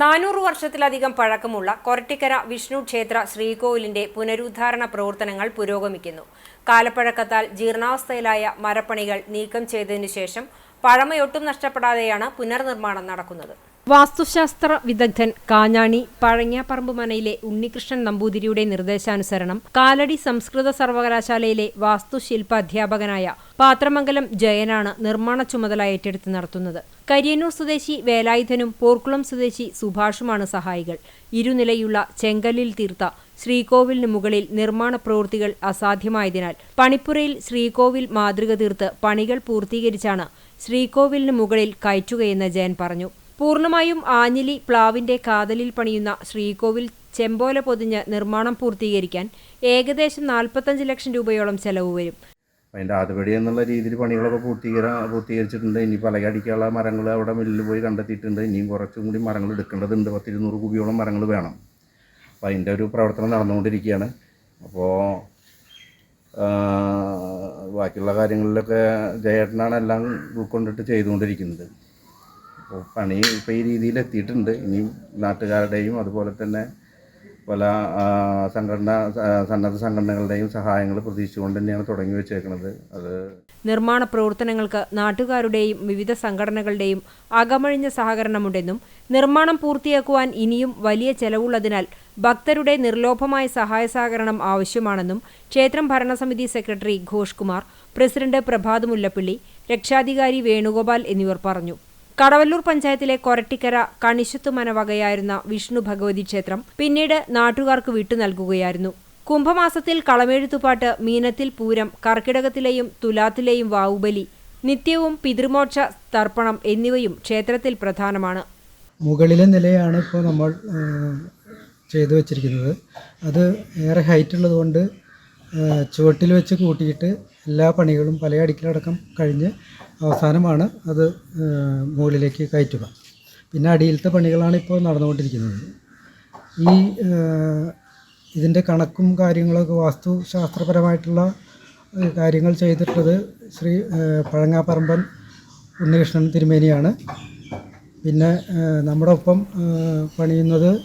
നാനൂറ് വർഷത്തിലധികം പഴക്കമുള്ള കൊരട്ടിക്കര വിഷ്ണു ക്ഷേത്ര ശ്രീകോവിലിന്റെ പുനരുദ്ധാരണ പ്രവർത്തനങ്ങൾ പുരോഗമിക്കുന്നു. കാലപ്പഴക്കത്താൽ ജീർണാവസ്ഥയിലായ മരപ്പണികൾ നീക്കം ചെയ്തതിനു ശേഷം പഴമയൊട്ടും നഷ്ടപ്പെടാതെയാണ് പുനർനിർമ്മാണം നടക്കുന്നത്. വാസ്തുശാസ്ത്ര വിദഗ്ധൻ കാഞ്ഞാണി പഴങ്ങാപ്പറമ്പ് മനയിലെ ഉണ്ണികൃഷ്ണൻ നമ്പൂതിരിയുടെ നിർദ്ദേശാനുസരണം കാലടി സംസ്കൃത സർവകലാശാലയിലെ വാസ്തുശില്പ അധ്യാപകനായ പാത്രമംഗലം ജയനാണ് നിർമ്മാണ ചുമതല ഏറ്റെടുത്ത് നടത്തുന്നത്. കരിയന്നൂർ സ്വദേശി വേലായുധനും പോർക്കുളം സ്വദേശി സുഭാഷുമാണ് സഹായികൾ. ഇരുനിലയുള്ള ചെങ്കല്ലിൽ തീർത്ത ശ്രീകോവിലിന് മുകളിൽ നിർമ്മാണ പ്രവൃത്തികൾ അസാധ്യമായതിനാൽ പണിപ്പുരയിൽ ശ്രീകോവിൽ മാതൃക തീർത്ത് പണികൾ പൂർത്തീകരിച്ചാണ് ശ്രീകോവിലിന് മുകളിൽ കയറ്റുകയെന്ന് ജയൻ പറഞ്ഞു. പൂർണമായും ആഞ്ഞിലി പ്ലാവിന്റെ കാതലിൽ പണിയുന്ന ശ്രീകോവിൽ ചെമ്പോല പൊതിഞ്ഞ് നിർമ്മാണം പൂർത്തീകരിക്കാൻ ഏകദേശം നാൽപ്പത്തഞ്ച് ലക്ഷം രൂപയോളം ചെലവ് വരും. അതിന്റെ ആദ്യപടി എന്നുള്ള രീതിയിൽ പണികളൊക്കെ പൂർത്തീകരണം പൂർത്തീകരിച്ചിട്ടുണ്ട്. ഇനി പല അടിക്കാനുള്ള മരങ്ങൾ അവിടെ മില്ലിൽ പോയി കണ്ടെത്തിയിട്ടുണ്ട്. ഇനിയും കുറച്ചും കൂടി മരങ്ങൾ എടുക്കേണ്ടതുണ്ട്. പത്തിരുന്നൂറ് കുബിയോളം മരങ്ങൾ വേണം. അപ്പോൾ അതിന്റെ ഒരു പ്രവർത്തനം നടന്നുകൊണ്ടിരിക്കുകയാണ്. അപ്പോൾ ബാക്കിയുള്ള കാര്യങ്ങളിലൊക്കെ ജയേട്ടനാണ് എല്ലാം ഉൾക്കൊണ്ടിട്ട് ചെയ്തുകൊണ്ടിരിക്കുന്നത്. പണി ഇപ്പോൾ ഈ രീതിയിൽ എത്തിയിട്ടുണ്ട്. ഇനിയും നാട്ടുകാരുടെയും അതുപോലെ തന്നെ പല സംഘടന സന്നദ്ധ സംഘടനകളുടെയും സഹായങ്ങൾ പ്രതീക്ഷിച്ചുകൊണ്ട് തന്നെയാണ് തുടങ്ങി വെച്ചേക്കുന്നത് അത് നിർമ്മാണ പ്രവർത്തനങ്ങൾക്ക് നാട്ടുകാരുടെയും വിവിധ സംഘടനകളുടെയും അകമഴിഞ്ഞ സഹകരണമുണ്ടെന്നും നിർമ്മാണം പൂർത്തിയാക്കുവാൻ ഇനിയും വലിയ ചെലവുള്ളതിനാൽ ഭക്തരുടെ നിർലോഭമായ സഹായ സഹകരണം ആവശ്യമാണെന്നും ക്ഷേത്രം ഭരണസമിതി സെക്രട്ടറി ഘോഷ് കുമാർ പ്രസിഡന്റ് പ്രഭാത് മുല്ലപ്പള്ളി രക്ഷാധികാരി വേണുഗോപാൽ എന്നിവർ പറഞ്ഞു. കടവല്ലൂർ പഞ്ചായത്തിലെ കൊരട്ടിക്കര കണിശത്തുമന വകയായിരുന്ന വിഷ്ണു ഭഗവതി ക്ഷേത്രം പിന്നീട് നാട്ടുകാർക്ക് വിട്ടു നൽകുകയായിരുന്നു. കുംഭമാസത്തിൽ കളമെഴുത്തുപാട്ട് മീനത്തിൽ പൂരം കർക്കിടകത്തിലെയും തുലാത്തിലെയും വാവുബലി നിത്യവും പിതൃമോക്ഷ തർപ്പണം എന്നിവയും ക്ഷേത്രത്തിൽ പ്രധാനമാണ്. മുകളിലെ നിലയാണ് ഇപ്പോൾ നമ്മൾ ചെയ്തു വച്ചിരിക്കുന്നത്. അത് ഏറെ ഹൈറ്റ് ഉള്ളതുകൊണ്ട് ചുവട്ടിൽ വെച്ച് കൂട്ടിയിട്ട് എല്ലാ പണികളും പല അടിക്കലടക്കം കഴിഞ്ഞ് അവസാനമാണ് അത് മുകളിലേക്ക് കയറ്റുക. പിന്നെ അടിയിലത്തെ പണികളാണ് ഇപ്പോൾ നടന്നുകൊണ്ടിരിക്കുന്നത്. ഈ ഇതിന്റെ കണക്കും കാര്യങ്ങളൊക്കെ വാസ്തുശാസ്ത്രപരമായിട്ടുള്ള കാര്യങ്ങൾ ചെയ്തിട്ടുള്ളത് ശ്രീ പഴങ്ങാപ്പറമ്പൻ ഉണ്ണികൃഷ്ണൻ തിരുമേനിയാണ്. പിന്നെ നമ്മുടെ ഒപ്പം പണിയുന്നത്